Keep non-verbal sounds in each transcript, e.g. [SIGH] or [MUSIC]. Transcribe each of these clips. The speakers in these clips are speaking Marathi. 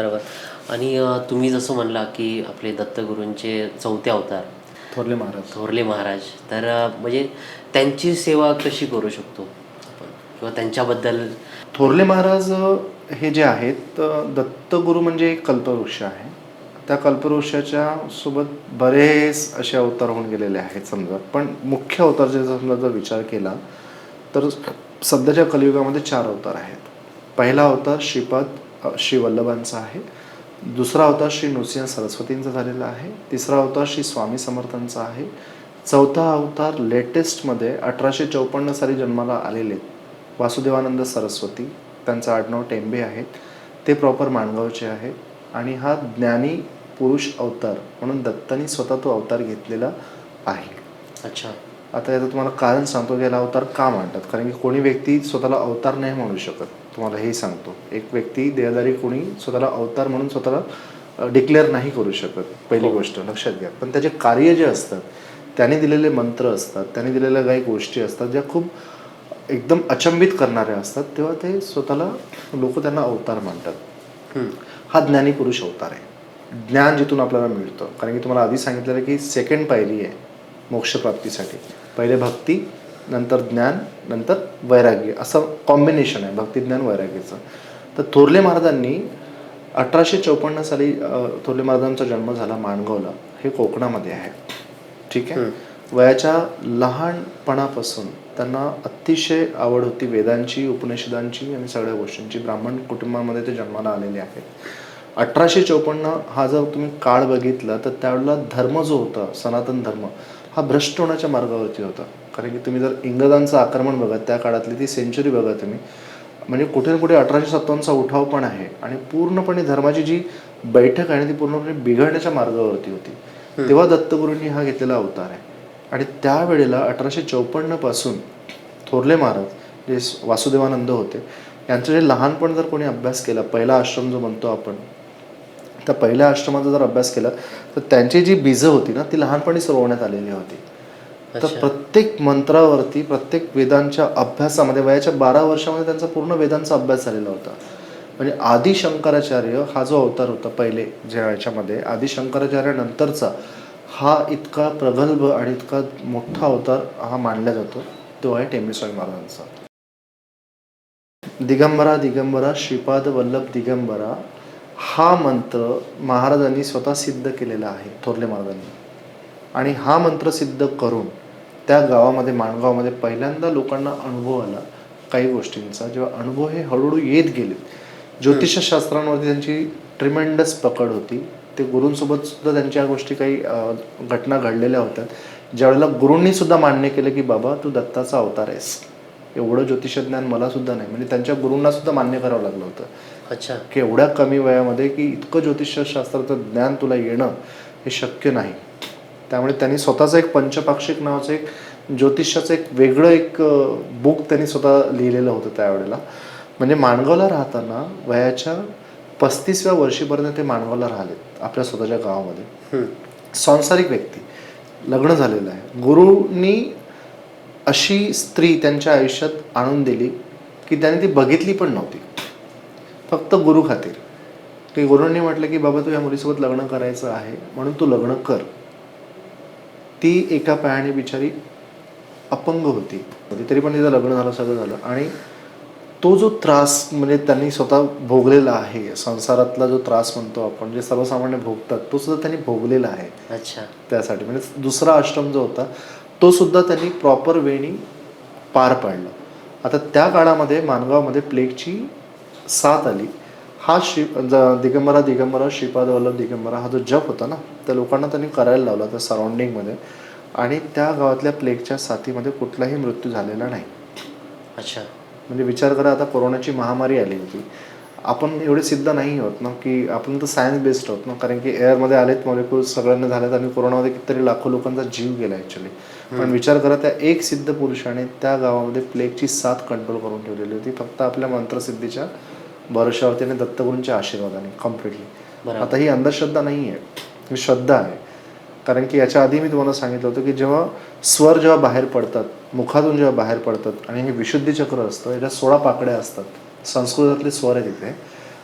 बरोबर आणि तुम्ही जसं म्हणला की आपले दत्तगुरूंचे चौथे अवतार. थोरले महाराज. थोरले महाराज. तर म्हणजे त्यांची सेवा कशी करू शकतो आपण? किंवा त्यांच्याबद्दल? थोरले महाराज हे जे आहेत दत्तगुरू म्हणजे एक कल्पवृक्ष आहे. त्या कल्पवृक्षाच्या सोबत बरेच असे अवतार होऊन गेलेले आहेत समजा. पण मुख्य अवतार जर समजा जर विचार केला तर सध्याच्या कलियुगामध्ये चार अवतार आहेत. पहिला अवतार श्रीपाद श्री वल्लभांचा आहे. दुसरा अवतार श्री नृसिंह सरस्वतींचा झालेला आहे. तिसरा अवतार श्री स्वामी समर्थांचा आहे. चौथा अवतार लेटेस्टमध्ये अठराशे चौपन्न साली जन्माला आलेले वासुदेवानंद सरस्वती. त्यांचं आडनाव टेंबे आहेत ते प्रॉपर माणगावचे आहेत आणि हा ज्ञानी पुरुष अवतार म्हणून दत्तानी स्वतः तो अवतार घेतलेला आहे. अच्छा. आता याचं तुम्हाला कारण सांगतो की याला अवतार का म्हणतात कारण की कोणी व्यक्ती स्वतःला अवतार नाही म्हणू शकत. तुम्हाला हे सांगतो. एक व्यक्ती देहदारी कोणी स्वतःला अवतार म्हणून स्वतःला डिक्लेअर नाही करू शकत. पहिली हो. गोष्ट लक्षात घ्या. पण त्याचे कार्य जे असतात त्याने दिलेले मंत्र असतात त्याने दिलेल्या काही गोष्टी असतात ज्या खूप एकदम अचंबित करणाऱ्या असतात तेव्हा ते स्वतःला लोक त्यांना अवतार म्हणतात हम्म. हा ज्ञानी पुरुष अवतार आहे. ज्ञान जिथून आपल्याला मिळतं. कारण की तुम्हाला आधी सांगितलेलं की सेकंड पायरी आहे मोक्षप्राप्तीसाठी. पहिले भक्ती नंतर ज्ञान नंतर वैराग्य. असं कॉम्बिनेशन आहे भक्ती ज्ञान वैराग्याचं. तर थोरले महाराजांनी अठराशे चौपन्न साली थोरले महाराजांचा जन्म झाला माणगावला. हे कोकणामध्ये आहे. ठीक आहे? वयाच्या लहानपणापासून त्यांना अतिशय आवड होती वेदांची उपनिषदांची आणि सगळ्या गोष्टींची. ब्राह्मण कुटुंबामध्ये ते जन्माला आलेले आहेत. अठराशे चौपन्न हा जर तुम्ही काळ बघितला तर त्यावेळेला धर्म जो होता सनातन धर्म हा भ्रष्ट होण्याच्या मार्गावरती होता. कारण की तुम्ही जर इंग्रजांचं आक्रमण बघा त्या काळातली ती सेंचुरी बघा तुम्ही म्हणजे कुठे ना कुठे अठराशे सत्तावन्नचा उठाव पण आहे आणि पूर्णपणे धर्माची जी बैठक आहे ती पूर्णपणे बिघडण्याच्या मार्गावरती होती. तेव्हा दत्तगुरूंनी हा घेतलेला अवतार आहे. आणि त्यावेळेला अठराशे चौपन्नपासून थोरले महाराज जे वासुदेवानंद होते यांचं जे लहानपण जर कोणी अभ्यास केला पहिला आश्रम जो म्हणतो आपण त्या पहिल्या आश्रमाचा जर अभ्यास केला तर त्यांची जी बीजं होती ना ती लहानपणी रोवण्यात आलेली होती. तर. प्रत्येक मंत्रावरती प्रत्येक वेदांच्या अभ्यासामध्ये वयाच्या बारा वर्षामध्ये त्यांचा पूर्ण वेदांचा अभ्यास झालेला होता. म्हणजे आदी शंकराचार्य हा जो अवतार होता पहिले ज्या याच्यामध्ये आदी शंकराचार्य नंतरचा हा इतका प्रगल्भ आणि इतका मोठा अवतार हा मानला जातो तो आहे टेंबेस्वामी महाराजांचा. दिगंबरा दिगंबरा श्रीपाद वल्लभ दिगंबरा हा मंत्र महाराजांनी स्वतः सिद्ध केलेला आहे थोरले महाराजांनी. आणि हा मंत्र सिद्ध करून त्या गावामध्ये माणगावामध्ये पहिल्यांदा लोकांना अनुभव आला काही गोष्टींचा. जेव्हा अनुभव हे हळूहळू येत गेले ज्योतिषशास्त्रांवरती त्यांची ट्रिमेंडस पकड होती. ते गुरूंसोबत सुद्धा त्यांच्या गोष्टी काही घटना घडलेल्या होत्या. ज्यावेळेला गुरूंनी सुद्धा मान्य केलं की बाबा तू दत्ताचा अवतार आहेस. एवढं ज्योतिषज्ञान मला सुद्धा नाही. म्हणजे त्यांच्या गुरूंना सुद्धा मान्य करावं लागलं होतं. अच्छा. की एवढ्या कमी वयामध्ये की इतकं ज्योतिषशास्त्राचं ज्ञान तुला येणं हे शक्य नाही. त्यामुळे त्यांनी स्वतःचं एक पंचपाक्षिक नावाचं एक ज्योतिषाचं एक वेगळं एक बुक त्यांनी स्वतः लिहिलेलं होतं त्यावेळेला. म्हणजे माणगावला राहताना वयाच्या पस्तीसव्या वर्षीपर्यंत ते माणगावला राहिलेत आपल्या स्वतःच्या गावामध्ये. सांसारिक व्यक्ती. लग्न झालेलं आहे. गुरुंनी अशी स्त्री त्यांच्या आयुष्यात आणून दिली की त्याने ती बघितली पण नव्हती. फक्त गुरु खातीर. की गुरूंनी म्हटलं की बाबा तू या मुलीसोबत लग्न करायचं आहे म्हणून तू लग्न कर. ती एका पायाने बिचारी अपंग होती. तरी पण तिचं लग्न झालं सगळं झालं. आणि तो जो त्रास म्हणजे त्यांनी स्वतः भोगलेला आहे संसारातला जो त्रास म्हणतो आपण जे सर्वसामान्य भोगतात तो सुद्धा त्यांनी भोगलेला आहे. अच्छा. त्यासाठी म्हणजे दुसरा आश्रम जो होता तो सुद्धा त्यांनी प्रॉपर वेणी पार पाडला. आता त्या काळामध्ये मानगावमध्ये प्लेगची साथ आली. हा ज- दिगंबरा दिगंबरा श्रीपाद वल्लभ दिगंबरा हा जो जप होता ना त्या लोकांना त्यांनी करायला लावला त्या सराउंडिंगमध्ये आणि त्या गावातल्या प्लेगच्या साथीमध्ये कुठलाही मृत्यू झालेला नाही. अच्छा. म्हणजे विचार करा आता कोरोनाची महामारी आली होती. आपण एवढे सिद्ध नाही होत ना की आपण तर सायन्स बेस्ड आहोत ना कारण की एअरमध्ये आलेत मॉलिक्यूल सगळ्यांना झालेत आणि कोरोनामध्ये कितीतरी लाखो लोकांचा जीव गेला ॲक्च्युली पण विचार करा त्या एक सिद्ध पुरुषाने त्या गावामध्ये प्लेगची साथ कंट्रोल करून ठेवलेली होती. फक्त आपल्या मंत्रसिद्धीच्या भरोशावरती आणि दत्तगुरूंच्या आशीर्वादाने कम्प्लिटली. आता ही अंधश्रद्धा नाही आहे ही श्रद्धा आहे. कारण की याच्या आधी मी तुम्हाला सांगितलं होतं की जेव्हा स्वर जेव्हा बाहेर पडतात मुखातून जेव्हा बाहेर पडतात आणि हे विशुद्धी चक्र असतं याच्या सोळा पाकड्या असतात. संस्कृतातले स्वर आहे तिथे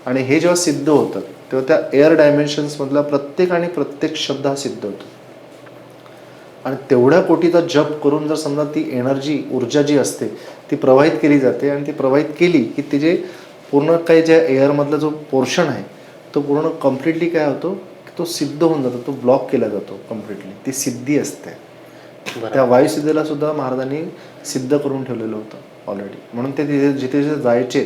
आणि हे जेव्हा सिद्ध होतं तेव्हा त्या एअर डायमेन्शन्समधला प्रत्येक आणि प्रत्येक शब्द हा सिद्ध होतो. आणि तेवढ्या कोटीचा जप करून जर समजा ती एनर्जी ऊर्जा जी असते ती प्रवाहित केली जाते आणि ती प्रवाहित केली की तिचे पूर्ण काही ज्या एअरमधला जो पोर्शन आहे तो पूर्ण कम्प्लिटली काय होतो तो सिद्ध होऊन जातो तो ब्लॉक केला जातो कम्प्लिटली ती सिद्धी असते. त्या वायुसिद्धीला सुद्धा महाराजांनी सिद्ध करून ठेवलेलं होतं ऑलरेडी म्हणून ते तिथे जिथे जिथे जायचे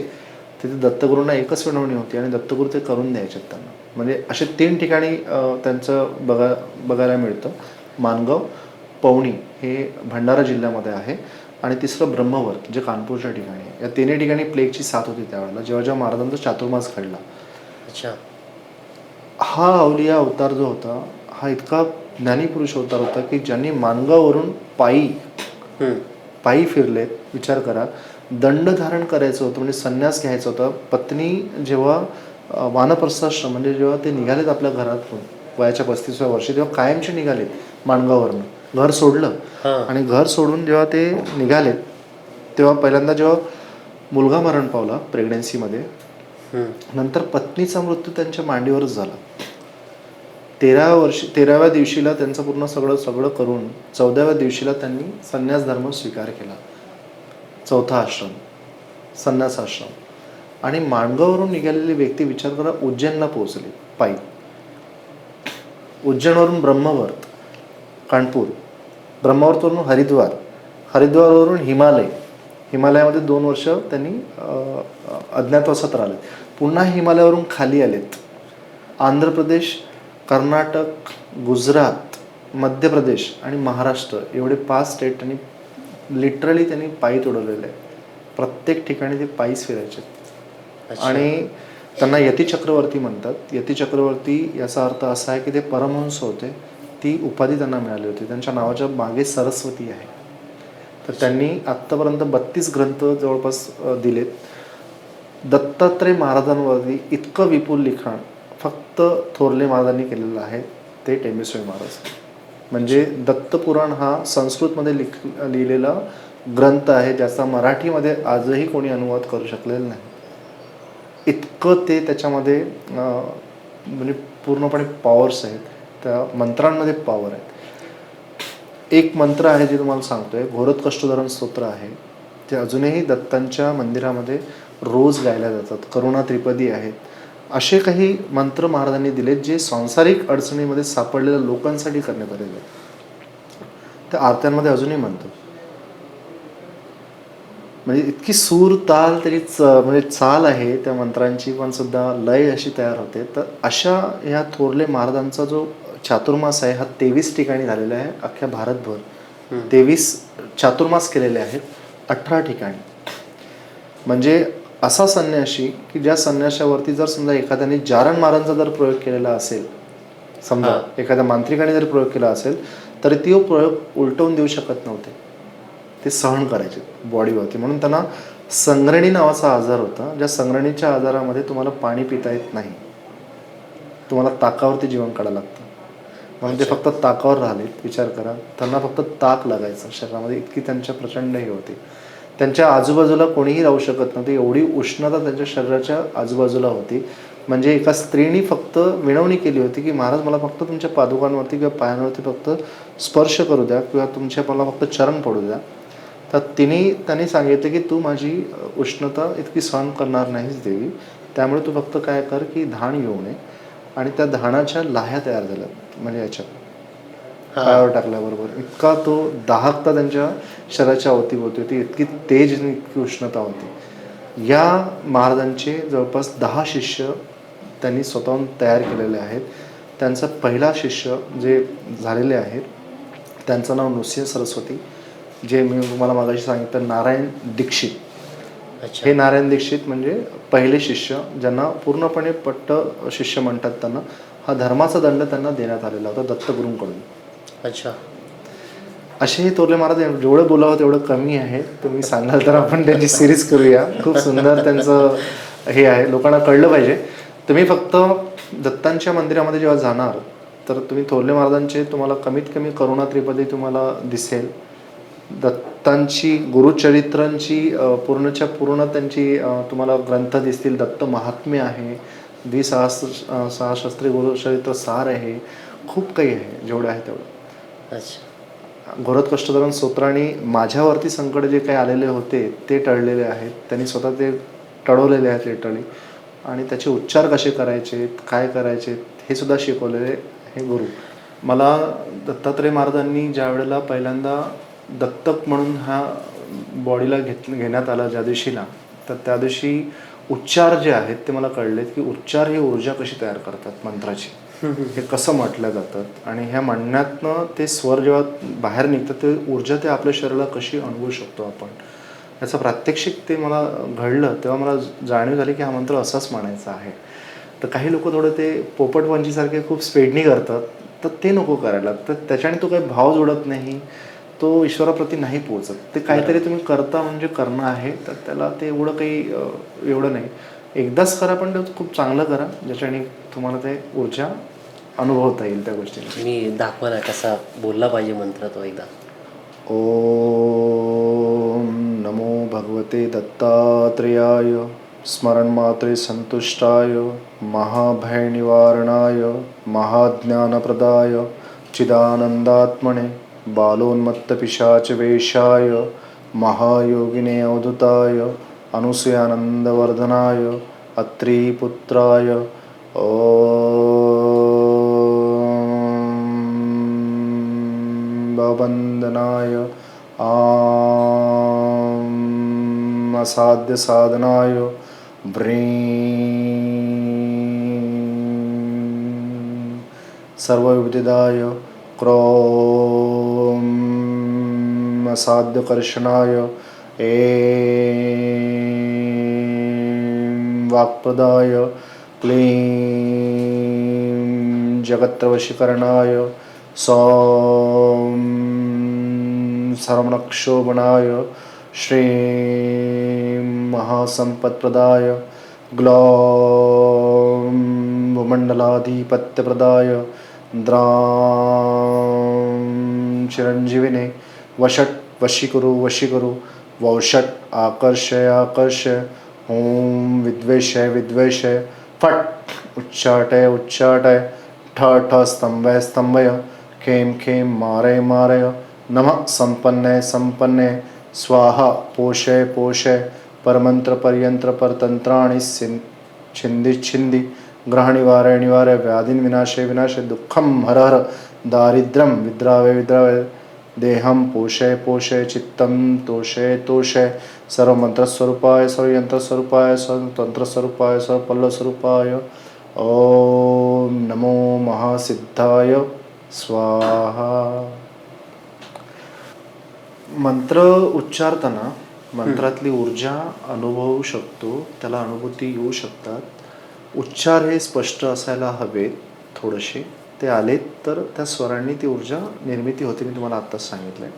तिथे दत्तगुरूंना एकच विनवणी होती आणि दत्तगुरू ते करून द्यायचे त्यांना. म्हणजे असे तीन ठिकाणी त्यांचं बघा बघायला मिळतं. मानगाव पवणी हे भंडारा जिल्ह्यामध्ये आहे. आणि तिसरं ब्रह्मवर जे कानपूरच्या ठिकाणी आहे. या तिन्ही ठिकाणी प्लेगची साथ होती त्यावेळेला. जेव्हा जेव्हा महाराजांचा चातुर्मास घडला. अच्छा. हा अवलिया अवतार जो होता हा इतका ज्ञानी पुरुष अवतार होता की ज्यांनी मानगाववरून पायी हम्म. पायी फिरलेत विचार करा. दंड धारण करायचं होतं म्हणजे संन्यास घ्यायचा होता. पत्नी जेव्हा अ, वानप्रस्थाश्रम म्हणजे जेव्हा ते निघालेत आपल्या घरातून वयाच्या पस्तीसव्या वर्षी तेव्हा कायमचे निघालेत माणगावरनं घर सोडलं. आणि घर सोडून जेव्हा ते निघालेत तेव्हा पहिल्यांदा जेव्हा मुलगा मरण पावला प्रेग्नन्सीमध्ये. नंतर पत्नीचा मृत्यू त्यांच्या मांडीवरच झाला. तेराव्या वर्षी तेराव्या दिवशीला त्यांचं पूर्ण सगळं सगळं करून चौदाव्या दिवशीला त्यांनी संन्यास धर्म स्वीकार केला. चौथा आश्रम संन्यास आश्रम. आणि माणगावरून निघालेली व्यक्ती विचार करा उज्जैनला पोहोचली पायी. उज्जैनवरून ब्रह्मवर्त कानपूर. ब्रह्मवर्तवरून हरिद्वार. हरिद्वारवरून हिमालय. हिमालयामध्ये दोन वर्ष त्यांनी अज्ञातवासात राहिले पुन्हा हिमालयावरून खाली आलेत. आंध्र प्रदेश कर्नाटक गुजरात मध्य प्रदेश आणि महाराष्ट्र एवढे पाच स्टेट त्यांनी लिटरली त्यांनी पायी तोडवलेले आहे प्रत्येक ठिकाणी ते पायीच फिरायचे. आणि त्यांना यती चक्रवर्ती म्हणतात. यती चक्रवर्ती याचा अर्थ असा आहे की ते परमहंस होते. ती उपाधी त्यांना मिळाली होती. त्यांच्या नावाच्या मागे सरस्वती आहे. तर त्यांनी आत्तापर्यंत बत्तीस ग्रंथ जवळपास दिलेत. दत्तात्रय महाराजांवरती इतकं विपुल लिखाण फक्त थोरले महाराजांनी केलेलं आहे ते टेमेश्वर महाराज. म्हणजे दत्तपुराण हा संस्कृतमध्ये लिख लिहिलेला ग्रंथ आहे ज्याचा मराठीमध्ये आजही कोणी अनुवाद करू शकलेला नाही. इतकं ते त्याच्यामध्ये म्हणजे पूर्णपणे पॉवर्स आहेत. त्या मंत्रांमध्ये पॉवर आहेत एक मंत्र आहे जे तुम्हाला सांगतोय घोरत कष्टोधरण स्तोत्र आहे. ते अजूनही दत्तांच्या मंदिरामध्ये रोज गायल्या जातात. करुणा त्रिपदी आहेत. असे काही मंत्र महाराजांनी दिलेत जे सांसारिक अडचणीमध्ये सापडलेल्या लोकांसाठी करण्यात आलेले आहेत. त्या आरत्यांमध्ये अजूनही म्हणतो म्हणजे इतकी सूर ताल तरी च म्हणजे चाल आहे त्या मंत्रांची पण सुद्धा लय अशी तयार होते. तर अशा ह्या थोरले महाराजांचा जो चातुर्मास आहे हा तेवीस ठिकाणी झालेला आहे अख्ख्या भारतभर. तेवीस चातुर्मास केलेले आहेत अठरा ठिकाणी. म्हणजे असा संन्याशी की ज्या संन्याशावरती जर समजा एखाद्याने जारण मारांचा जर प्रयोग केलेला असेल समजा. एखाद्या मांत्रिकाने जर प्रयोग केला असेल तर तो प्रयोग उलटवून देऊ शकत नव्हते. ते सहन करायचे बॉडीवरती. म्हणून त्यांना संग्रणी नावाचा आजार होता ज्या संग्रणीच्या आजारामध्ये तुम्हाला पाणी पिता येत नाही. तुम्हाला ताकावरती जीवन काढावं लागतं. म्हणून ते फक्त ताकावर राहिले विचार करा. त्यांना फक्त ताक लागायचं. शरीरामध्ये इतकी त्यांच्या प्रचंड हे होती. त्यांच्या आजूबाजूला कोणीही राहू शकत नव्हते. एवढी उष्णता त्यांच्या शरीराच्या आजूबाजूला होती. म्हणजे एका स्त्रीनी फक्त विनवणी केली होती की महाराज मला फक्त तुमच्या पादुकांवरती किंवा पायांवरती फक्त स्पर्श करू द्या किंवा तुमच्या मला फक्त चरण पडू द्या. तर तिने त्यांनी सांगितलं की तू माझी उष्णता इतकी सहन करणार नाहीस देवी. त्यामुळे तू फक्त काय कर की धाण घेऊन ये आणि त्या धाणाच्या लाह्या तयार झाल्या म्हणजे याच्यात. पायावर टाकल्याबरोबर. इतका तो दाहकता त्यांच्या शरीराच्या अवतीभोवती होती इतकी तेज आणि इतकी उष्णता होती. या महाराजांचे जवळपास दहा शिष्य त्यांनी स्वतःहून तयार केलेले आहेत. त्यांचा पहिला शिष्य जे झालेले आहेत त्यांचं नाव नृसिंह सरस्वती जे मी तुम्हाला मागाशी सांगितलं नारायण दीक्षित. हे नारायण दीक्षित म्हणजे पहिले शिष्य ज्यांना पूर्णपणे पट्ट शिष्य म्हणतात त्यांना हा धर्माचा दंड त्यांना देण्यात आलेला होता दत्तगुरूंकडून. अच्छा. असे हे तोरले महाराज जेवढं बोलावं तेवढं कमी आहे. तुम्ही सांगाल तर आपण त्यांची सिरीज करूया. खूप सुंदर त्यांचं हे आहे. लोकांना कळलं पाहिजे. तुम्ही फक्त दत्तांच्या मंदिरामध्ये जेव्हा जाणार तर तुम्ही थोरले महाराजांचे तुम्हाला कमीत कमी करुणा त्रिपदी तुम्हाला दिसेल. दत्तांची गुरुचरित्रांची पूर्णच्या पूर्ण त्यांची तुम्हाला ग्रंथ दिसतील. दत्त महात्म्य आहे. द्विसहस्र अं, सहस्त्री गुरुचरित्र सार आहे. खूप काही आहे जेवढं आहे तेवढं. अच्छा. घोरत कष्टधरण स्तोत्राने माझ्यावरती संकट जे काही आलेले होते ते टळलेले आहेत. त्यांनी स्वतः ते टळवलेले आहेत लिटरली आणि त्याचे उच्चार कसे करायचे काय करायचे हे सुद्धा शिकवलेले हे गुरु. मला दत्तात्रय महाराजांनी ज्या वेळेला पहिल्यांदा दत्तक म्हणून ह्या बॉडीला घेत घेण्यात आला ज्या दिवशीला तर त्या दिवशी उच्चार जे आहेत ते मला कळलेत की उच्चार ही ऊर्जा कशी तयार करतात मंत्राची. हे कसं म्हटलं जातात आणि ह्या म्हणण्यातनं ते स्वर जेव्हा बाहेर निघतात ते ऊर्जा ते आपल्या शरीराला कशी अनुभवू शकतो आपण? याचं प्रात्यक्षिक ते मला घडलं तेव्हा मला जाणीव झाली की हा मंत्र असाच म्हणायचा आहे. तर काही लोक थोडं ते पोपटवंजीसारखे खूप स्पेडनी करतात तर ते नको करायला. तर त्याच्याने तो काही भाव जोडत नाही तो ईश्वराप्रती नाही पोहोचत. ते काहीतरी तुम्ही करता म्हणजे करणं आहे तर त्याला ते एवढं काही एवढं नाही. एकदाच करा पण ते खूप चांगलं करा ज्याच्याने तुम्हाला ते ऊर्जा अनुभवता येईल त्या गोष्टीने. मी दाखवा ना कसा बोलला पाहिजे मंत्र तो एकदा. ॐ नमो भगवते दत्तात्रेयाय स्मरणमात्रे सन्तुष्टाय महाभयनिवारणाय महाज्ञानप्रदाय चिदानन्दात्मने बालोन्मत्तपिशाचवेषाय महायोगिने अवधुताय अनुसयानन्दवर्धनाय अत्रिपुत्राय। ओबन्दनाय आसाध्यसाधनाय भ्रीं सर्वविदिदाय क्रो असाध्यकर्षणाय ए वाक्प्रदाय. क्लीं जगत्रवशीकरणाय सौं सर्वनक्षोभणाय श्रीं महासम्पत्प्रदाय. ग्लौं भूमण्डलाधिपत्यप्रदाय द्रां चिरञ्जीविने वषट् वशीकुरु वशीकुरु वौषट आकर्षय आकर्षय। ॐ विद्वेषय विद्वेषय। फट् उच्चाटय उच्चाटय। ठ ठ स्तंभय स्तंभय खेम खेम मारय मारय। नमः संपन्नय संपन्नय स्वाहा पोषय पोषय। परमंत्र पर्यंत्र परतंत्राणि सिं छिंदी छिंदी ग्रह निवारय निवारय व्याधीन विनाशय विनाशय। दुःखम हर हर। दारिद्र्यम विद्रावय विद्रावय। देहम पोषय पोषय चित्तम तोषय तोषय सर्व मंत्रस्वरूपाय सर्व यंत्रस्वरूपाय सर्व तंत्रस्वरूपाय सर्व पल्लवस्वरूपाय ओम नमो महासिद्धाय। स्वाहा। मंत्र उच्चारताना मंत्रातली ऊर्जा अनुभवू शकतो त्याला अनुभूती येऊ शकतात. उच्चार हे स्पष्ट असायला हवेत थोडेसे. ते आलेत तर त्या स्वरांनी ती ऊर्जा निर्मिती होते मी तुम्हाला आत्ताच सांगितलंय.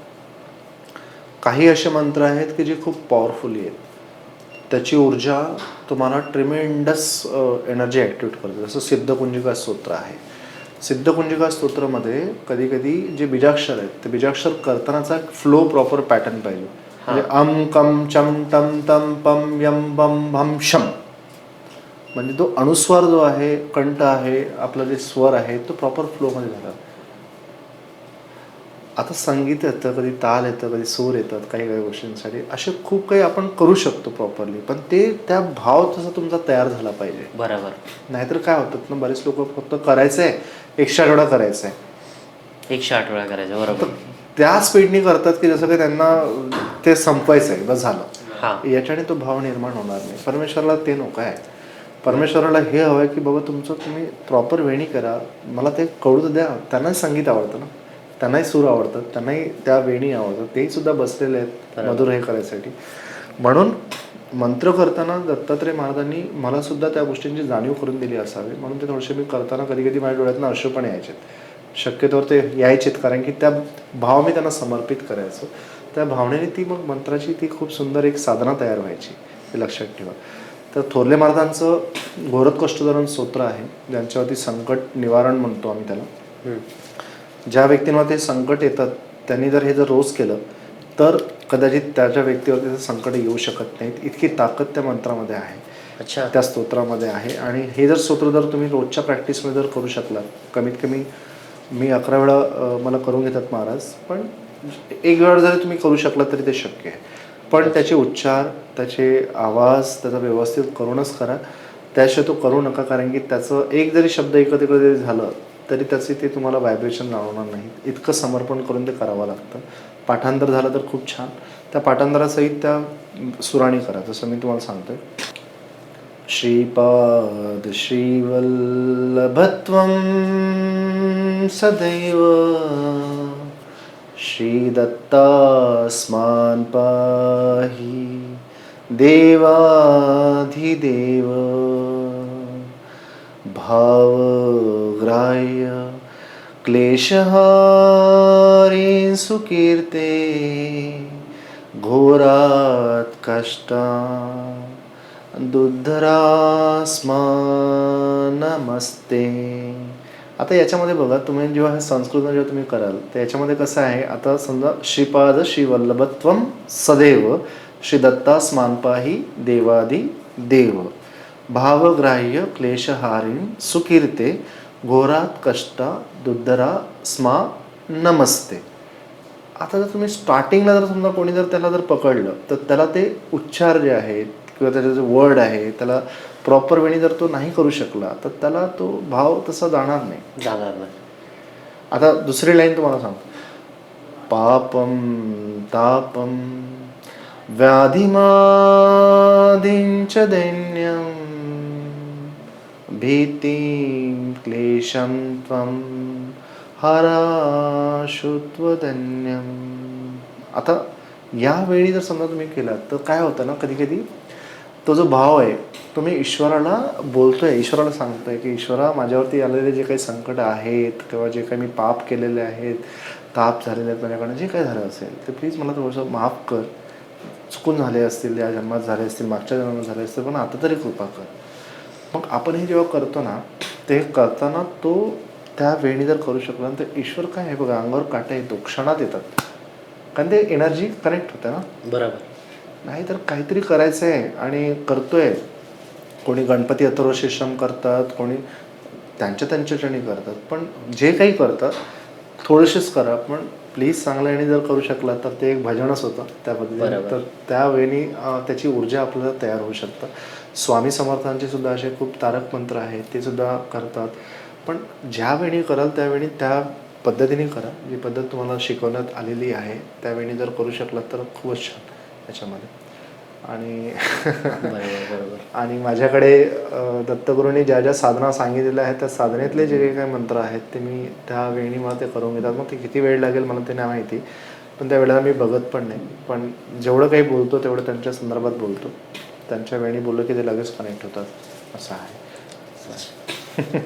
काही असे मंत्र आहेत की जे खूप पॉवरफुली आहेत. त्याची ऊर्जा तुम्हाला ट्रिमेंडस एनर्जी ॲक्टिवेट करते. जसं सिद्धकुंजिका स्तोत्र आहे. सिद्धकुंजिका स्तोत्रामध्ये कधी कधी जे बीजाक्षर आहेत ते बीजाक्षर करतानाचा फ्लो प्रॉपर पॅटर्न पाहिजे. म्हणजे अम कम चम टम तम पम यम बम भम शम म्हणजे तो अनुस्वार जो आहे कंठ आहे आपलं जे स्वर आहे तो प्रॉपर फ्लोमध्ये झाला. आता संगीत येतं कधी ताल येतं कधी सूर येतात काही काही गोष्टींसाठी. असे खूप काही आपण करू शकतो प्रॉपरली पण ते त्या भाव तसा तुमचा तयार झाला पाहिजे. बरोबर. नाहीतर काय होतात ना बरेच लोक फक्त करायचं आहे एकशे आठवडा करायचं आहे एकशे आठ वेळा करायचं बरोबर. त्या स्पीडनी करतात की जसं काही त्यांना ते संपवायचं आहे बस झालं. हा. याच्याने तो भाव निर्माण होणार नाही. परमेश्वराला ते नको आहे. परमेश्वराला हे हवं आहे की बाबा तुमचं तुम्ही प्रॉपर वेणी करा. मला ते कळू द्या. त्यांनाही संगीत आवडतं ना. त्यांनाही सूर आवडतात त्यांनाही त्या वेणी आवडतात. तेही सुद्धा बसलेले आहेत मधुर हे करायसाठी. म्हणून मंत्र करताना दत्तात्रय महाराजांनी मला सुद्धा त्या गोष्टींची जाणीव करून दिली असावी. म्हणून ते थोडेसे मी करताना कधी कधी माझ्या डोळ्यातनं अश्रू पण यायचेत. शक्यतोवर ते यायचेत कारण की त्या भाव मी त्यांना समर्पित करायचो. त्या भावनेने ती मग मंत्राची ती खूप सुंदर एक साधना तयार व्हायची. हे लक्षात ठेवा. तर थोरले महाराजांचं घोरत कष्टधरण स्तोत्र आहे. ज्यांच्यावरती संकट निवारण म्हणतो आम्ही त्याला. ज्या व्यक्तींवर ते संकट येतात त्यांनी जर हे जर रोज केलं तर कदाचित त्याच्या व्यक्तीवरती संकट येऊ शकत नाहीत. इतकी ताकद त्या मंत्रामध्ये आहे. अच्छा. त्या स्तोत्रामध्ये आहे. आणि हे जर स्तोत्र जर तुम्ही रोजच्या प्रॅक्टिसमध्ये जर करू शकलात कमीत कमी मी अकरा वेळा मला करून घेतात महाराज पण एक वेळा जरी तुम्ही करू शकलात तरी ते शक्य आहे. पण त्याचे उच्चार त्याचे आवाज त्याचा व्यवस्थित करूनच करा. त्याशिवाय तो करू नका कारण की त्याचं एक जरी शब्द एकत्र जरी झालं तरी त्याचे ते तुम्हाला व्हायब्रेशन लावणार नाही. इतकं समर्पण करून ते करावं लागतं. पाठांतर झालं तर खूप छान. त्या पाठांतरासहित त्या सुराणी करा. जसं मी तुम्हाला सांगतोय. श्रीपाद श्रीवल्लभत्वं सदैव श्रीदत्तास्मान् पाहि देवाधिदेव। भावग्राह्य क्लेशहारी सुकीर्ते घोरात् कष्टा दुद्धरास्मा नमस्ते। आता याच्यामध्ये बघा तुम्ही जेव्हा हे संस्कृत जेव्हा तुम्ही कराल तर याच्यामध्ये कसं आहे आता समजा श्रीपाद श्रीवल्लभत्व सदैव श्री दत्तास्मानपाही देवादी देव। भावग्राह्य क्लेशहारिण सुकीर्ते घोरात कष्टा दुद्धरा स्मा नमस्ते। आता जर तुम्ही स्टार्टिंगला जर समजा कोणी जर त्याला जर पकडलं तर त्याला ते उच्चार जे आहेत किंवा त्याचे जे वर्ड आहे त्याला प्रॉपर वेळी जर तो नाही करू शकला तर त्याला तो भाव तसा जाणार नाही. जाणार नाही. आता दुसरी लाईन तुम्हाला सांगतो. पापम तापम व्याधिमादिंच दैन्यम भीतिं क्लेशं त्वं हराशुत्वधन्यम आता यावेळी जर समजा तुम्ही केलात तर काय होतं ना कधी कधी तो जो भाव आहे तो मी ईश्वराला बोलतोय ईश्वराला सांगतोय की ईश्वरा माझ्यावरती आलेले जे काही संकट आहेत किंवा जे काही मी पाप केलेले आहेत ताप झालेले आहेत माझ्याकडनं जे काही झालं असेल ते प्लीज मला थोडंसं माफ कर. चुकून झाले असतील या जन्मात झाले असतील मागच्या जन्मात झाले असतील पण आता तरी कृपा कर. मग आपण हे जेव्हा करतो ना ते करताना तो त्या वेळी जर करू शकला तर ईश्वर काय आहे? बघा अंगावर काटा येतो क्षणात येतात. कारण ते एनर्जी कनेक्ट होते ना? बरोबर. नाही तर काहीतरी करायचं आहे आणि करतोय. कोणी गणपती अथर्वशीर्षम करतात कोणी त्यांच्या त्यांच्याच्याने करतात पण जे काही करतात थोडेसेच करा पण प्लीज चांगल्या याने जर करू शकला तर ते एक भजनच होतं त्या पद्धतीने बरोबर. तर त्यावेळी त्याची ऊर्जा आपल्याला तयार होऊ शकतं. स्वामी समर्थांचे सुद्धा असे खूप तारक मंत्र आहेत ते सुद्धा करतात. पण ज्यावेळी कराल त्यावेळी त्या पद्धतीने करा. जी पद्धत तुम्हाला शिकवण्यात आलेली आहे त्यावेळी जर करू शकलात तर खूपच छान. त्याच्यामध्ये. आणि बरोबर [LAUGHS] आणि माझ्याकडे दत्तगुरूंनी ज्या ज्या साधना सांगितलेल्या आहेत त्या साधनेतले जे काही काही मंत्र आहेत ते मी त्या वेळी मला ते करून घेतात. मग ते किती वेळ लागेल मला ते नाही माहिती. पण त्या वेळेला मी बघत पण नाही. पण जेवढं काही बोलतो तेवढं त्यांच्या संदर्भात बोलतो. त्यांच्या वेळी बोललं की ते लगेच कनेक्ट होतात. असं आहे. [LAUGHS]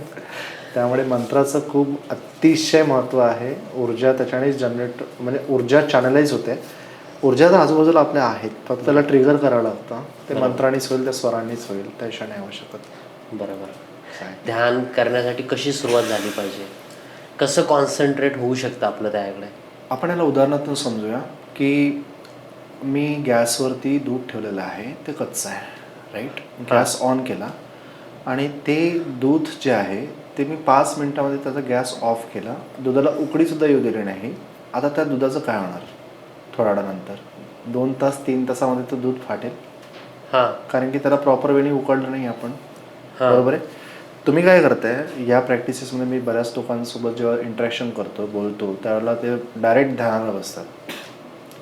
त्यामुळे मंत्राचं खूप अतिशय महत्त्व आहे. ऊर्जा त्याच्याने जनरेट म्हणजे ऊर्जा चॅनलाइज होते. ऊर्जा तर आजूबाजूला आपल्या आहेत. फक्त त्याला ट्रिगर करावं लागतं. ते मंत्रानेच होईल त्या स्वरांनीच होईल. त्याशिवाय नाही होऊ शकत बरोबर. ध्यान करण्यासाठी कशी सुरुवात झाली पाहिजे? कसं कॉन्सन्ट्रेट होऊ शकतं आपलं त्याकडे? आपण याला उदाहरणातून समजूया की मी गॅसवरती दूध ठेवलेलं आहे ते कच्चं आहे राईट गॅस ऑन केला आणि ते दूध जे आहे ते मी पाच मिनिटामध्ये त्याचा गॅस ऑफ केला. दुधाला उकडीसुद्धा येऊ दिली नाही. आता त्या दुधाचं काय होणार? थोड्या वेळानंतर दोन तास तीन तासामध्ये तो दूध फाटेल. हां. कारण की त्याला प्रॉपर वेळी उकडलं नाही आपण. हां. बरोबर आहे? तुम्ही काय करताय? या प्रॅक्टिसेसमध्ये मी बऱ्याच लोकांसोबत जेव्हा इंटरॅक्शन करतो बोलतो त्यावेळेला ते डायरेक्ट ध्यानाला बसतात.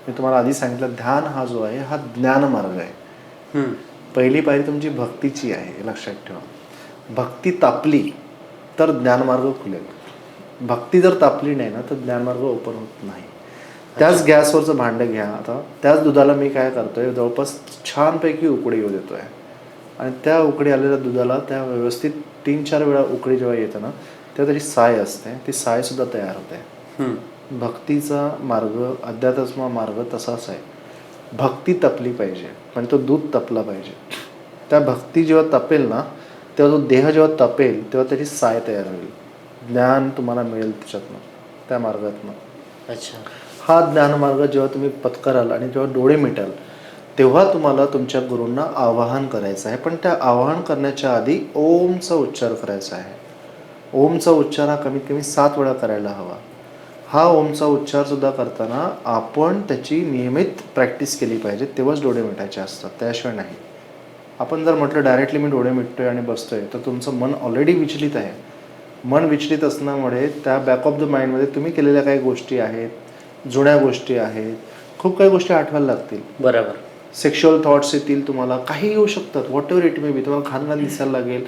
मी तुम्हाला आधी सांगितलं ध्यान हा जो आहे हा ज्ञान मार्ग आहे. पहिली पायरी तुमची भक्तीची आहे हे लक्षात ठेवा. भक्ती तापली तर ज्ञानमार्ग खुलेल. भक्ती जर तापली नाही ना तर ज्ञानमार्ग ओपन होत नाही. त्याच गॅसवरचं भांडं घ्या. आता त्याच दुधाला मी काय करतोय जवळपास छानपैकी उकडी येऊ देतोय. आणि त्या उकडी आलेल्या दुधाला त्या व्यवस्थित तीन चार वेळा उकडी जेव्हा येतं ना तेव्हा त्याची साय असते. ती सायसुद्धा तयार होते. भक्तीचा मार्ग अध्यात्म मार्ग तसाच आहे. भक्ती तपली पाहिजे. म्हणजे तो दूध तपला पाहिजे. त्या भक्ती जेव्हा तपेल ना तेव्हा तो देह जेव्हा तपेल तेव्हा त्याची साय तयार होईल. ज्ञान तुम्हाला मिळेल त्याच्यातनं त्या मार्गातनं. अच्छा. हा ज्ञानमार्ग जेव्हा तुम्ही पत्कराल आणि जेव्हा डोळे मिटाल तेव्हा तुम्हाला तुमच्या गुरूंना आवाहन करायचं आहे. पण त्या आवाहन करण्याच्या आधी ओमचा उच्चार करायचा आहे. ओमचा उच्चार हा कमीत कमी सात वेळा करायला हवा. हा ओमचा उच्चारसुद्धा करताना आपण त्याची नियमित प्रॅक्टिस केली पाहिजे. तेव्हाच डोळे मिटायचे असतात. त्याशिवाय नाही. आपण जर म्हटलं डायरेक्टली मी डोळे मिटतोय आणि बसतोय तर तुमचं मन ऑलरेडी विचलित आहे. मन विचलित असण्यामुळे त्या बॅक ऑफ द माइंडमध्ये तुम्ही केलेल्या काही गोष्टी आहेत जुन्या गोष्टी आहेत. खूप काही गोष्टी आठवायला लागतील. बरोबर. सेक्शुअल थॉट्स येतील तुम्हाला. काही येऊ शकतात. Whatever it may be तुम्हाला खानखान दिसायला लागेल.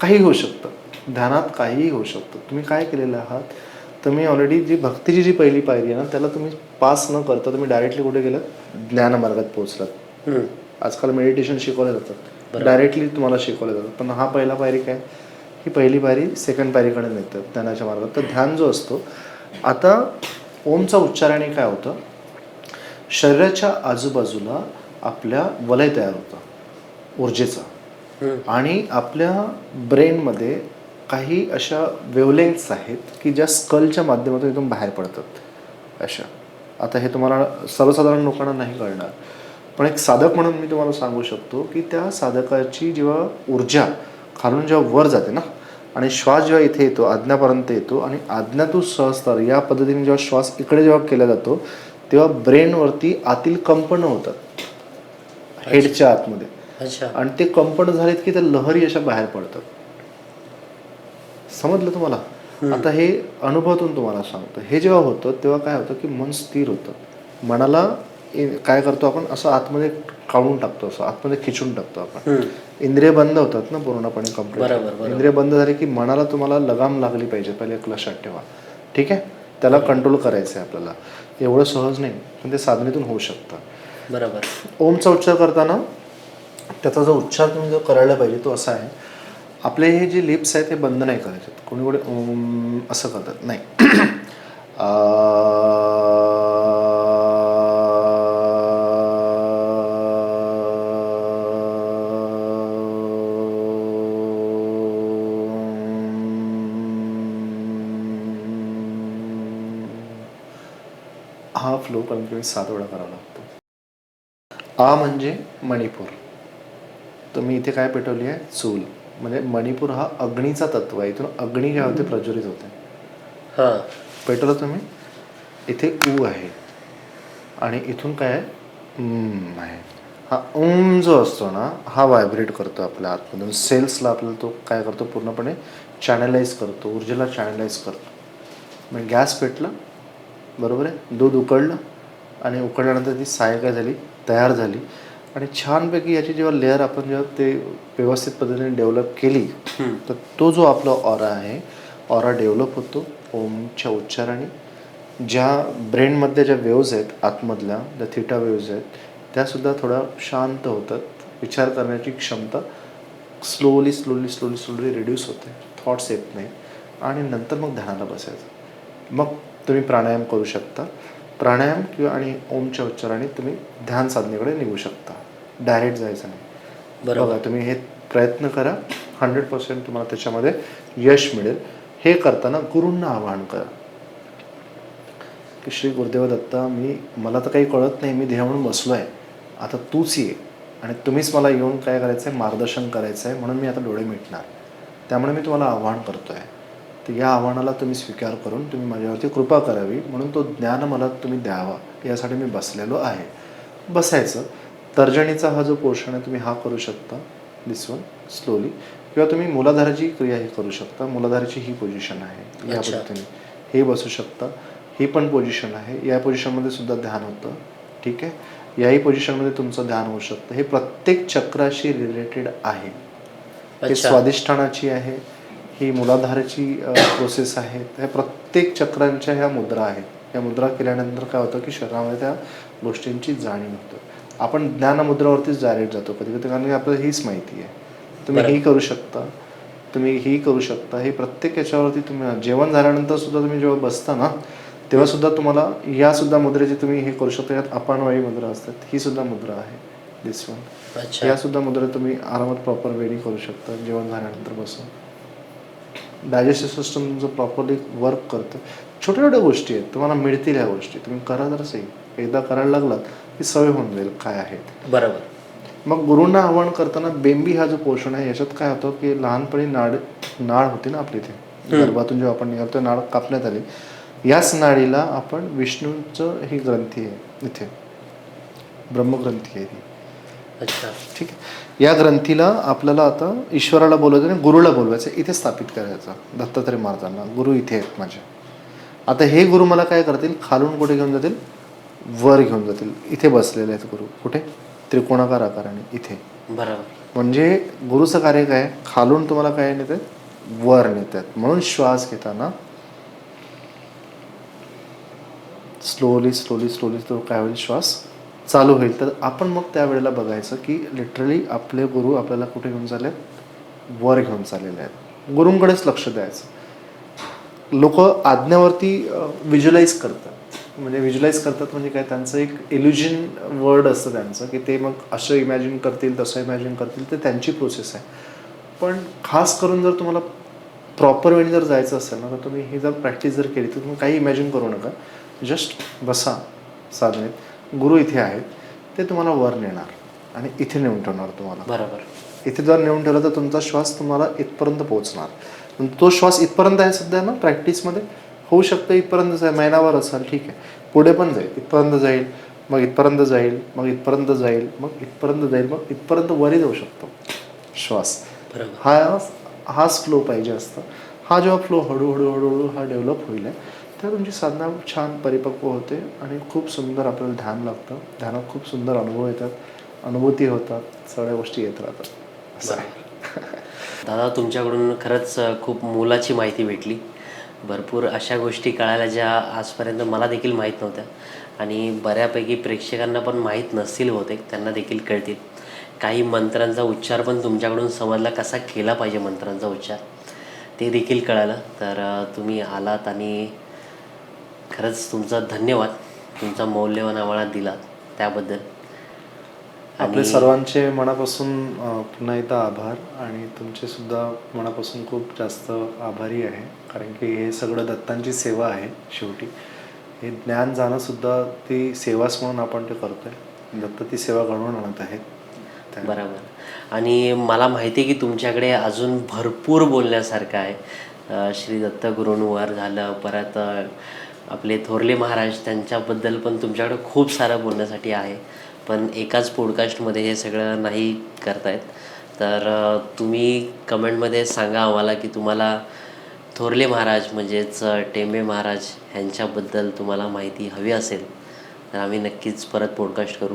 काही होऊ शकतं. ध्यानात काहीही होऊ शकतं. तुम्ही काय केलेलं आहात? तुम्ही ऑलरेडी जी भक्तीची जी पहिली पायरी आहे ना त्याला तुम्ही पास न करता तुम्ही डायरेक्टली कुठे गेलात? ज्ञानमार्गात पोहोचलात. आजकाल मेडिटेशन शिकवलं जातं डायरेक्टली तुम्हाला शिकवलं जातं पण हा पहिला पायरी काय? ही पहिली पायरी सेकंड पायरीकडे नेतं. ध्यानाच्या मार्गात. तर ध्यान जो असतो आता ओमचा उच्चाराने काय होतं? शरीराच्या आजूबाजूला आपल्या वलय तयार होतं ऊर्जेचं. आणि आपल्या ब्रेनमध्ये काही अशा वेवलेंग्स आहेत की ज्या स्कलच्या माध्यमातून इथून बाहेर पडतात. अशा. आता हे तुम्हाला सर्वसाधारण लोकांना नाही कळणार. पण एक साधक म्हणून मी तुम्हाला सांगू शकतो की त्या साधकाची जेव्हा ऊर्जा खालून जेव्हा वर जाते ना आणि श्वास जेव्हा इथे येतो आज्ञापर्यंत येतो आणि आज्ञातून सहस्तर या पद्धतीने जेव्हा श्वास इकडे जेव्हा केला जातो तेव्हा ब्रेनवरती आतील कंपनं होतात हेडच्या आतमध्ये. आणि ते कंपन झालेत की त्या लहरी अशा बाहेर पडतात. समजलं तुम्हाला? आता हे अनुभवातून तुम्हाला सांगतो. हे जेव्हा होतं तेव्हा काय होतं की मन स्थिर होतं. मनाला काय करतो आपण? असं आतमध्ये काढून टाकतो असं आतमध्ये खिचून टाकतो आपण. इंद्रिय बंद होतात ना पूर्णपणे. कंप्लीट इंद्रिय बंद झाले की मनाला तुम्हाला लगाम लागली पाहिजे पहिले एक लक्षात ठेवा. ठीक आहे? त्याला कंट्रोल करायचं आहे आपल्याला. एवढं सहज नाही पण ते साधनेतून होऊ शकतं. बरोबर. ओमचा उच्चार करताना त्याचा जो उच्चार तुम्ही जो करायला पाहिजे तो असा आहे आपले हे जे लिप्स आहेत ते बंद नाही करायचे कोणी कोणी ओम असं करतात. नाही. [CLEARS THROAT] हा फ्लो कमीत कमी सात वेळा करावा लागतो. आ म्हणजे मणिपूर. तर मी इथे काय पेटवली आहे? चूल. म्हणजे मणिपूर हा अग्नीचा तत्व आहे. इथून अग्नी काय होते प्रज्वलित होते. हां. पेटवलं तुम्ही? इथे ऊ आहे. आणि इथून काय आहे? हा उम जो असतो ना हा व्हायब्रेट करतो आपल्या आतमधून. सेल्सला आपल्याला तो काय करतो? पूर्णपणे चॅनलाइज करतो. ऊर्जेला चॅनलाइज करतो. मग गॅस पेटला बरोबर आहे? दूध उकळलं आणि उकळल्यानंतर ती साय काय झाली तयार झाली. आणि छानपैकी याची जेव्हा लेअर आपण जेव्हा ते व्यवस्थित पद्धतीने डेव्हलप केली तर तो जो आपला ऑरा आहे ऑरा डेव्हलप होतो ओमच्या उच्चाराने. ज्या ब्रेनमधल्या ज्या वेव्ज आहेत आतमधल्या ज्या थिटा वेव्ज आहेत त्यासुद्धा थोड्या शांत होतात. विचार करण्याची क्षमता slowly slowly slowly slowly reduce होते. थॉट्स येत नाही आणि नंतर मग ध्यानाला बसायचं. मग तुम्ही प्राणायाम करू शकता. प्राणायाम किंवा आणि ओमच्या उच्चाराने तुम्ही ध्यान साधनेकडे निघू शकता. डायरेक्ट जायचं नाही. बरोबर. बघा तुम्ही हे प्रयत्न करा. हंड्रेड पर्सेंट तुम्हाला त्याच्यामध्ये यश मिळेल. हे करताना गुरूंना आवाहन करा. की श्री गुरुदेव दत्ता मी मला तर काही कळत नाही मी देह म्हणून बसलो आहे आता तूच ये. आणि तुम्हीच मला येऊन काय करायचं आहे मार्गदर्शन करायचं आहे म्हणून मी आता डोळे मिटणार. त्यामुळे मी तुम्हाला आव्हान करतो आहे तर या आव्हानाला तुम्ही स्वीकार करून तुम्ही माझ्यावरती कृपा करावी म्हणून तो ज्ञान मला तुम्ही द्यावा यासाठी मी बसलेलो आहे. बसायचं. तर्जनीचा हा जो पोर्शन आहे तुम्ही हा करू शकता दिस वन स्लोली किंवा तुम्ही मुलाधाराची क्रिया ही करू शकता. मुलाधाराची ही पोझिशन आहे. या. पद्धतीने हे बसू शकता. ही पण पोझिशन आहे. या पोझिशनमध्ये सुद्धा ध्यान होतं. ठीक आहे? याही पोझिशनमध्ये तुमचं ध्यान होऊ शकतं. हे प्रत्येक चक्राशी रिलेटेड आहे. हे आहे. ही मुलाधाराची प्रोसेस आहे. त्या प्रत्येक चक्रांच्या ह्या मुद्रा आहेत. या मुद्रा केल्यानंतर काय होतं की शरीरामध्ये त्या गोष्टींची जाणीव होतं. आपण ज्ञानमुद्रावरतीच डायरेक्ट जातो कधी कधी कारण की आपल्याला हीच माहिती आहे. तुम्ही. ही करू शकता. तुम्ही ही करू शकता. हे प्रत्येक याच्यावरती तुम्ही जेवण झाल्यानंतर सुद्धा तुम्ही जेव्हा बसता ना तेव्हा सुद्धा तुम्हाला या सुद्धा मुद्रेची तुम्ही हे करू शकता. यात अपानवायी मुद्रा असतात. ही सुद्धा मुद्रा आहे. दिस वन या सुद्धा मुद्रा तुम्ही आरामात प्रॉपर वेळी करू शकता. जेवण झाल्यानंतर बसून. डायजेस्टिव्ह सिस्टम तुमचं प्रॉपरली वर्क करतं छोट्या छोट्या गोष्टी आहेत तुम्हाला मिळतील ह्या गोष्टी. तुम्ही करा जर सही. एकदा करायला लागलात की सवय होऊन जाईल काय आहे ते. बरोबर. मग गुरुंना आव्हान करताना बेंबी हा जो पोर्शन आहे याच्यात काय होतं की लहानपणी नाड नाळ होती ना आपली इथे गर्भातून जेव्हा आपण निघालो नाळ कापण्यात आली. याच नाडीला आपण विष्णूचं ही ग्रंथी आहे इथे. ब्रह्मग्रंथी आहे ती. अच्छा. ठीक आहे. या ग्रंथीला आपल्याला आता ईश्वराला बोलवायचं आणि गुरुला बोलवायचं इथे स्थापित करायचं दत्तात्रय महाराजांना. गुरु इथे आहेत माझे. आता हे गुरु मला काय करतील? खालून कुठे घेऊन जातील? वर घेऊन जातील. इथे बसलेले आहेत गुरु. कुठे? त्रिकोणाकार आकाराने इथे. बरोबर. म्हणजे गुरुचं कार्य काय? खालून तुम्हाला काय नेत वर नेत आहेत म्हणून श्वास घेताना स्लोली स्लोली स्लोली तो काय होईल? श्वास चालू होईल. तर आपण मग त्यावेळेला बघायचं की लिटरली आपले गुरु आपल्याला कुठे घेऊन चालले आहेत? वर घेऊन चाललेले आहेत. गुरूंकडेच लक्ष द्यायचं. लोक आज्ञावरती विज्युलाइज करतात. म्हणजे विज्युलाइज करतात म्हणजे काय? त्यांचं एक इल्युजन वर्ड असतं त्यांचं की ते मग असं इमॅजिन करतील तसं इमॅजिन करतील ते त्यांची प्रोसेस आहे. पण खास करून जर तुम्हाला प्रॉपर वेळी जर जायचं असेल ना तर तुम्ही ही जर प्रॅक्टिस जर केली तर तुम्ही काही इमॅजिन करू नका. जस्ट बसा साधनेत. गुरु इथे आहेत ते तुम्हाला वर नेणार आणि इथे नेऊन ठेवणार तुम्हाला. बरोबर. इथे जर नेऊन ठेवला तर तुमचा श्वास तुम्हाला इथपर्यंत पोहोचणार. तो श्वास इथपर्यंत आहे सध्या ना प्रॅक्टिसमध्ये होऊ शकतं इथपर्यंतच आहे महिनाभर असाल ठीक आहे. पुढे पण जाईल इथपर्यंत जाईल मग इथपर्यंत जाईल मग इथपर्यंत जाईल मग इथपर्यंत जाईल मग इथपर्यंत वरही जाऊ शकतो. श्वास. हा हाच फ्लो पाहिजे असतं. हा जेव्हा फ्लो हळूहळू हळूहळू हा डेव्हलप होईल तर तुमची साधना छान परिपक्व होते आणि खूप सुंदर आपल्याला ध्यान लागतं. ध्यानात खूप सुंदर अनुभव येतात. अनुभूती होतात. सगळ्या गोष्टी येत राहतात. असं आहे. दादा तुमच्याकडून खरंच खूप मोलाची माहिती भेटली. भरपूर अशा गोष्टी कळायला ज्या आजपर्यंत मला देखील माहीत नव्हत्या आणि बऱ्यापैकी प्रेक्षकांना पण माहीत नसतील बहुतेक त्यांना देखील कळतील. काही मंत्रांचा उच्चार पण तुमच्याकडून समजला कसा केला पाहिजे मंत्रांचा उच्चार ते देखील कळालं. तर तुम्ही आलात आणि खरंच तुमचा धन्यवाद. तुमचा मौल्यवान आम्हाला दिला त्याबद्दल. आपले सर्वांचे मनापासून पुन्हा एकदा आभार आणि तुमचे सुद्धा मनापासून खूप जास्त आभारी आहे. कारण की हे सगळं दत्तांची सेवा आहे शेवटी. हे ज्ञान जाणं सुद्धा ती सेवाच म्हणून आपण ते करतोय. दत्त ती सेवा घडवून आणत आहेत. बरोबर. आणि मला माहिती आहे की तुमच्याकडे अजून भरपूर बोलण्यासारखं आहे. श्री दत्त गुरूंवर झालं परत आपले थोरले महाराज त्यांच्याबद्दल पण तुमच्याकडे खूप सारं बोलण्यासाठी आहे. पण एकाच पॉडकास्टमध्ये हे सगळं नाही करतायत. तर तुम्ही कमेंटमध्ये सांगा आम्हाला की तुम्हाला थोरले महाराज म्हणजेच टेंबे महाराज ह्यांच्याबद्दल तुम्हाला माहिती हवी असेल तर आम्ही नक्कीच परत पॉडकास्ट करू.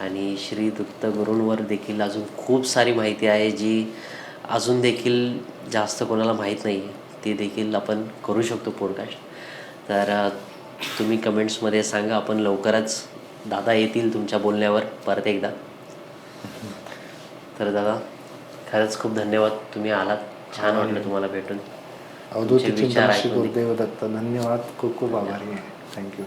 आणि श्री दत्त गुरूंवर देखील अजून खूप सारी माहिती आहे जी अजून देखील जास्त कोणाला माहीत नाही आहे ती देखील आपण करू शकतो पॉडकास्ट तर तुम्ही कमेंट्समध्ये सांगा आपण लवकरच दादा येतील तुमच्या बोलण्यावर परत एकदा. तर दादा खरंच खूप धन्यवाद तुम्ही आलात. छान वाटलं तुम्हाला भेटून. विचार धन्यवाद. खूप खूप आभारी आहे. थँक्यू